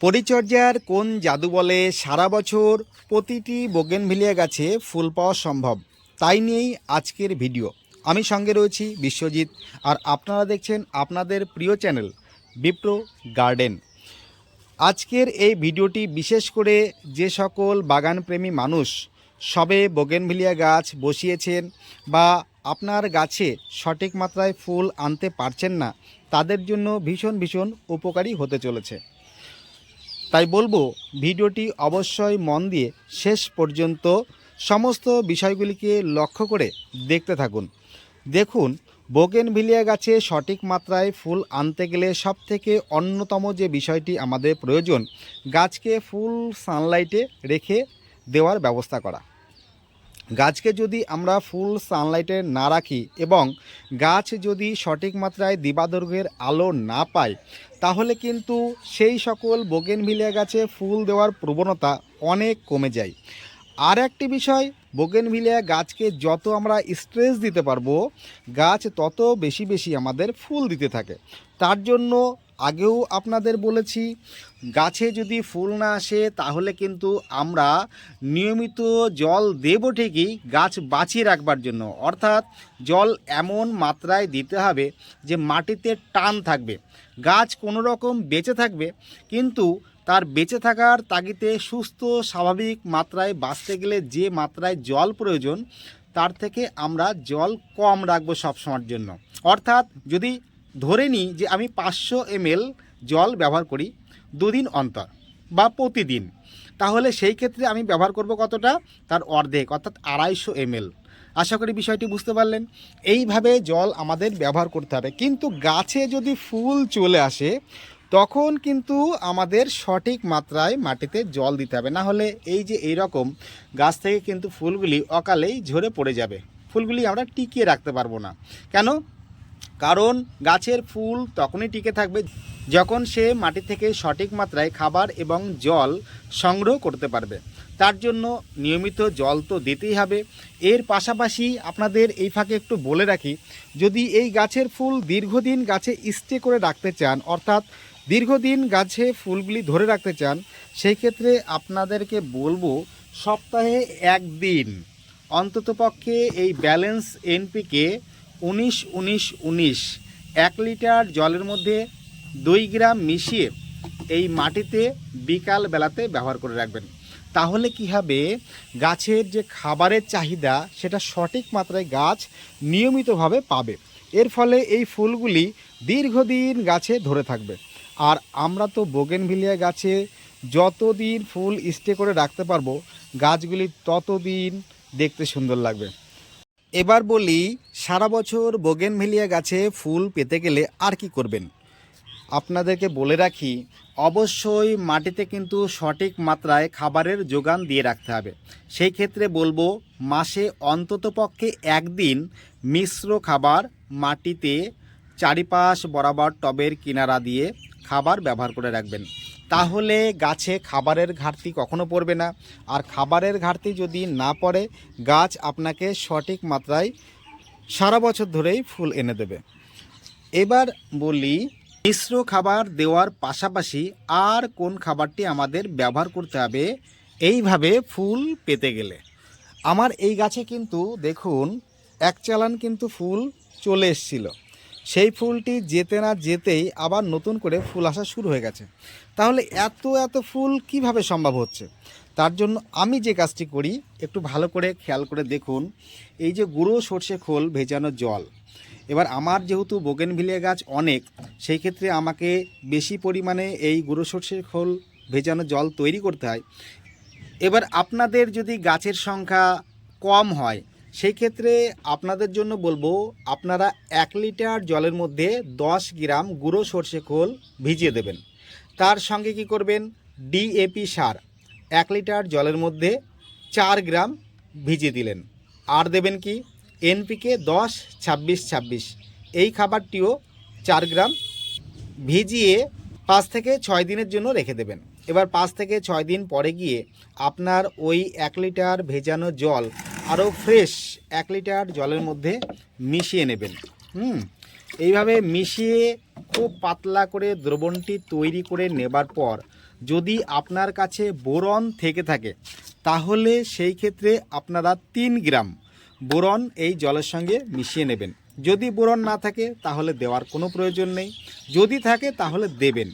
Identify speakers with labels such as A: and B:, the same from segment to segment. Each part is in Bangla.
A: পরিচর্যার কোন জাদু বলে সারা বছর প্রতিটি বোগেনভিলিয়া গাছে ফুল পাওয়া সম্ভব? তাই নিয়েই আজকের ভিডিও। আমি সঙ্গে রয়েছি বিশ্বজিৎ, আর আপনারা দেখছেন আপনাদের প্রিয় চ্যানেল বিপ্রো গার্ডেন। আজকের এই ভিডিওটি বিশেষ করে যে সকল বাগানপ্রেমী মানুষ সবে বোগেনভিলিয়া গাছ বসিয়েছেন বা আপনার গাছে সঠিক মাত্রায় ফুল আনতে পারছেন না, তাদের জন্য ভীষণ ভীষণ উপকারী হতে চলেছে। তাই বলব, ভিডিওটি অবশ্যই মন দিয়ে শেষ পর্যন্ত সমস্ত বিষয়গুলিকে লক্ষ্য করে দেখতে থাকুন। দেখুন বোগেনভিলিয়া গাছে সঠিক মাত্রায় ফুল আনতে গেলে সবথেকে অন্যতম যে বিষয়টি আমাদের প্রয়োজন, গাছকে ফুল সানলাইটে রেখে দেওয়ার ব্যবস্থা করা। গাছকে যদি আমরা ফুল সানলাইটে না রাখি এবং গাছ যদি সঠিক মাত্রায় দিবাদৈর্ঘ্যের আলো না পায় তাহলে কিন্তু সেই সকল বোগেনভিলিয়া গাছে ফুল দেওয়ার প্রবণতা অনেক কমে যায়। আর একটি বিষয় বোগেনভিলিয়া গাছকে যত আমরা স্ট্রেস দিতে পারব, গাছ তত বেশি বেশি আমাদের ফুল দিতে থাকে। তার জন্য আগেও আপনাদের বলেছি, গাছে যদি ফুল না আসে তাহলে কিন্তু আমরা নিয়মিত জল দেব ঠিকই, গাছ বাঁচিয়ে রাখবার জন্য। অর্থাৎ জল এমন মাত্রায় দিতে হবে যে মাটিতে টান থাকবে। গাছ কোনো রকম বেঁচে থাকবে, কিন্তু তার বেঁচে থাকার তাগিতে সুস্থ, স্বাভাবিক মাত্রায় বাঁচতে গেলে যে মাত্রায় জল প্রয়োজন, তার থেকে আমরা জল কম রাখব সবসময়ের জন্য। অর্থাৎ যদি ধরে নিই যে আমি পাঁচশো এমএল জল ব্যবহার করি দুদিন অন্তর বা প্রতিদিন। তাহলে সেই ক্ষেত্রে আমি ব্যবহার করব কতটা? তার অর্ধেক, অর্থাৎ আড়াইশো এমএল। আশা করি বিষয়টি বুঝতে পারলেন। এইভাবে জল আমাদের ব্যবহার করতে হবে। কিন্তু গাছে যদি ফুল চলে আসে, তখন কিন্তু আমাদের সঠিক মাত্রায় মাটিতে জল দিতে হবে। না হলে এই যে এই রকম গাছ থেকে কিন্তু ফুলগুলি অকালেই ঝরে পড়ে যাবে। ফুলগুলি আমরা টিকিয়ে রাখতে পারব না। কেন? কারণ গাছের ফুল তখনই টিকে থাকবে যখন সে মাটি থেকে সঠিক মাত্রায় খাবার এবং জল সংগ্রহ করতে পারবে। তার জন্য নিয়মিত জল তো দিতেই হবে। এর পাশাপাশি আপনাদের এই ফাঁকে একটু বলে রাখি, যদি এই গাছের ফুল দীর্ঘদিন গাছে স্টে করে রাখতে চান, অর্থাৎ দীর্ঘদিন গাছে ফুলগুলি ধরে রাখতে চান, সেই ক্ষেত্রে আপনাদেরকে বলব সপ্তাহে একদিন অন্ততপক্ষে এই ব্যালেন্স এনপিকে উনিশ উনিশ উনিশ। এক লিটার জলের মধ্যে দুই গ্রাম মিশিয়ে এই মাটিতে বিকাল বেলাতে ব্যবহার করে রাখবেন। তাহলে কি হবে? গাছের যে খাবারের চাহিদা, সেটা সঠিক মাত্রায় গাছ নিয়মিতভাবে পাবে। এর ফলে এই ফুলগুলি দীর্ঘদিন গাছে ধরে থাকবে। আর আমরা তো বোগেনভিলিয়া গাছে যতদিন ফুল স্টে করে রাখতে পারব, গাছগুলি ততদিন দেখতে সুন্দর লাগবে। এবার বলি, সারা বছর বোগেনভেলিয়া গাছে ফুল পেতে গেলে আর কি করবেন? আপনাদেরকে বলে রাখি, অবশ্যই মাটিতে কিন্তু সঠিক মাত্রায় খাবারের যোগান দিয়ে রাখতে হবে। সেই ক্ষেত্রে বলব, মাসে অন্ততপক্ষে একদিন মিশ্র খাবার মাটিতে চারিপাশ বরাবর টবের কিনারা দিয়ে খাবার ব্যবহার করে রাখবেন। তাহলে গাছে খাবারের ঘাটতি কখনো পড়বে না। আর খাবারের ঘাটতি যদি না পড়ে, গাছ আপনাকে সঠিক মাত্রায় সারা বছর ধরেই ফুল এনে দেবে। এবার বলি, মিশ্র খাবার দেওয়ার পাশাপাশি আর কোন খাবারটি আমাদের ব্যবহার করতে হবে, এইভাবে ফুল পেতে গেলে। আমার এই গাছে কিন্তু দেখুন, এক চালান কিন্তু ফুল চলে এসছিল। সেই ফুলটি যেতে না যেতেই আবার নতুন করে ফুল আসা শুরু হয়ে গেছে। তাহলে এত এত ফুল কীভাবে সম্ভব হচ্ছে? তার জন্য আমি যে কাজটি করি, একটু ভালো করে খেয়াল করে দেখুন। এই যে গুঁড়ো সর্ষে খোল ভেজানো জল। এবার আমার যেহেতু বোগেনভিলিয়া গাছ অনেক, সেই ক্ষেত্রে আমাকে বেশি পরিমাণে এই গুঁড়ো সর্ষের খোল ভেজানো জল তৈরি করতে হয়। এবার আপনাদের যদি গাছের সংখ্যা কম হয় সেই ক্ষেত্রে আপনাদের জন্য বলব, আপনারা এক লিটার জলের মধ্যে দশ গ্রাম গুঁড়ো সর্ষে খোল ভিজিয়ে দেবেন। তার সঙ্গে কি করবেন? ডিএপি সার। এক লিটার জলের মধ্যে চার গ্রাম ভিজিয়ে দিলেন। আর দেবেন কি? এনপিকে দশ, ছাব্বিশ ছাব্বিশ। এই খাবারটিও চার গ্রাম ভিজিয়ে পাঁচ থেকে ছয় দিনের জন্য রেখে দেবেন। এবার পাঁচ থেকে ছয় দিন পরে গিয়ে আপনার ওই এক লিটার ভেজানো জল আরও ফ্রেশ এক লিটার জলের মধ্যে মিশিয়ে নেবেন। হুম? এইভাবে মিশিয়ে খুব পাতলা করে দ্রবণটি তৈরি করে নেবার পর যদি আপনার কাছে বোরন থেকে থাকে, তাহলে সেই ক্ষেত্রে আপনারা তিন গ্রাম বোরন এই জলের সঙ্গে মিশিয়ে নেবেন। যদি বোরন না থাকে, তাহলে দেওয়ার কোনো প্রয়োজন নেই। যদি থাকে, তাহলে দেবেন।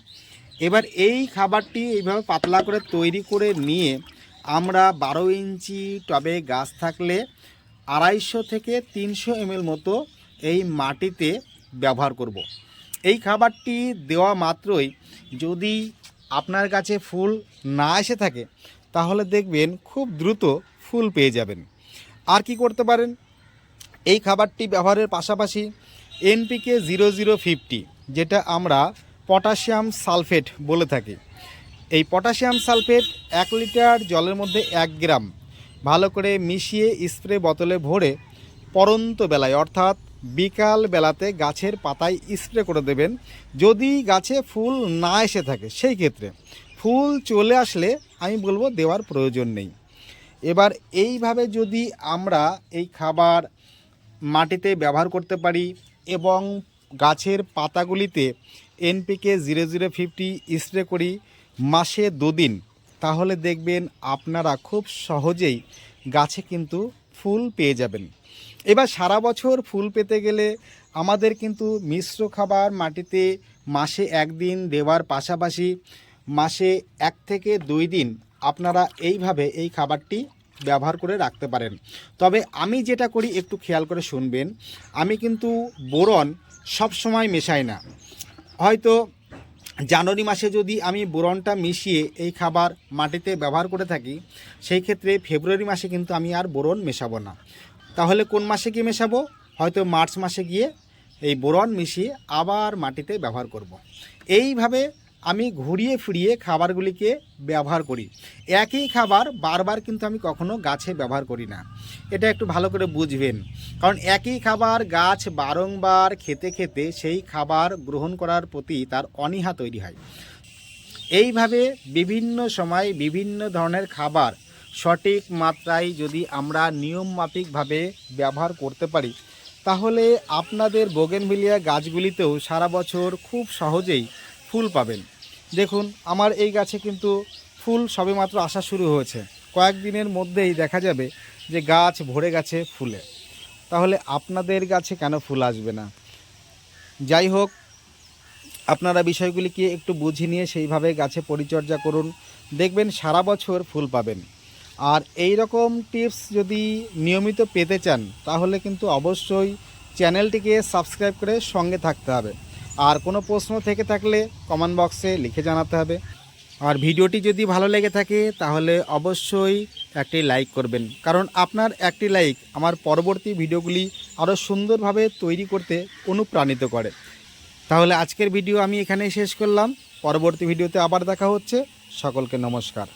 A: এবার এই খাবারটি এইভাবে পাতলা করে তৈরি করে নিয়ে আমরা বারো ইঞ্চি টবে গাছ থাকলে আড়াইশো থেকে তিনশো এমএল মতো এই মাটিতে ব্যবহার করব। এই খাবারটি দেওয়া মাত্রই যদি আপনার কাছে ফুল না এসে থাকে, তাহলে দেখবেন খুব দ্রুত ফুল পেয়ে যাবেন আর কি করতে পারেন এই খাবারটি ব্যবহারের পাশাপাশি এনপিকে জিরো জিরো ফিফটি, যেটা আমরা পটাশিয়াম সালফেট বলে থাকি এই পটাশিয়াম সালফেট এক লিটার জলের মধ্যে এক গ্রাম। ভালো করে মিশিয়ে স্প্রে বোতলে ভরে পরন্ত বেলায়, অর্থাৎ বিকাল বেলাতে গাছের পাতায় স্প্রে করে দেবেন। যদি গাছে ফুল না এসে থাকে, সেই ক্ষেত্রে ফুল চলে আসলে আমি বলব দেওয়ার প্রয়োজন নেই। এবার এইভাবে যদি আমরা এই খাবার মাটিতে ব্যবহার করতে পারি এবং গাছের পাতাগুলিতে NPK zero zero fifty spray করি মাসে দুদিন, তাহলে দেখবেন আপনারা খুব সহজেই গাছে কিন্তু ফুল পেয়ে যাবেন। এবার সারা বছর ফুল পেতে গেলে আমাদের কিন্তু মিশ্র খাবার মাটিতে মাসে একদিন দেওয়ার পাশাপাশি মাসে এক থেকে দুই দিন আপনারা এইভাবে এই খাবারটি ব্যবহার করে রাখতে পারেন। তবে আমি যেটা করি, একটু খেয়াল করে শুনবেন, আমি কিন্তু বোরন সব সময় মেশাই না। হয়তো জানুয়ারি মাসে যদি আমি বোরনটা মিশিয়ে এই খাবার মাটিতে ব্যবহার করে থাকি, সেই ক্ষেত্রে ফেব্রুয়ারি মাসে কিন্তু আমি আর বোরন মেশাবো না তাহলে কোন মাসে গিয়ে মেশাবো হয়তো মার্চ মাসে গিয়ে এই বোরন মিশিয়ে আবার মাটিতে ব্যবহার করব। এইভাবে আমি ঘুরিয়ে ফিরিয়ে খাবারগুলিকে ব্যবহার করি। একই খাবার বারবার কিন্তু আমি কখনো গাছে ব্যবহার করি না। এটা একটু ভালো করে বুঝবেন। কারণ একই খাবার গাছ বারংবার খেতে খেতে সেই খাবার গ্রহণ করার প্রতি তার অনীহা তৈরি হয়। এইভাবে বিভিন্ন সময় বিভিন্ন ধরনের খাবার সঠিক মাত্রায় যদি আমরা নিয়মমাফিকভাবে ব্যবহার করতে পারি, তাহলে আপনাদের বোগেনভিলিয়া গাছগুলিতেও সারা বছর খুব সহজেই ফুল পাবেন। দেখুন, আমার এই গাছে কিন্তু ফুল সবেমাত্র আসা শুরু হয়েছে। কয়েকদিনের মধ্যেই দেখা যাবে যে গাছ ভরে গেছে ফুলে। তাহলে আপনাদের গাছে কেন ফুল আসবে না? যাই হোক, আপনারা বিষয়গুলিকে একটু বুঝে নিয়ে সেইভাবে গাছে পরিচর্যা করুন। দেখবেন সারা বছর ফুল পাবেন। আর এই রকম টিপস যদি নিয়মিত পেতে চান, তাহলে কিন্তু অবশ্যই চ্যানেলটিকে সাবস্ক্রাইব করে সঙ্গে থাকতে হবে। আর কোনো প্রশ্ন থেকে থাকলে কমেন্ট বক্সে লিখে জানাতে হবে। আর ভিডিওটি যদি ভালো লেগে থাকে, তাহলে অবশ্যই একটি লাইক করবেন। কারণ আপনার একটি লাইক আমার পরবর্তী ভিডিওগুলি আরও সুন্দরভাবে তৈরি করতে অনুপ্রাণিত করে। তাহলে আজকের ভিডিও আমি এখানেই শেষ করলাম। পরবর্তী ভিডিওতে আবার দেখা হচ্ছে। সকলকে নমস্কার।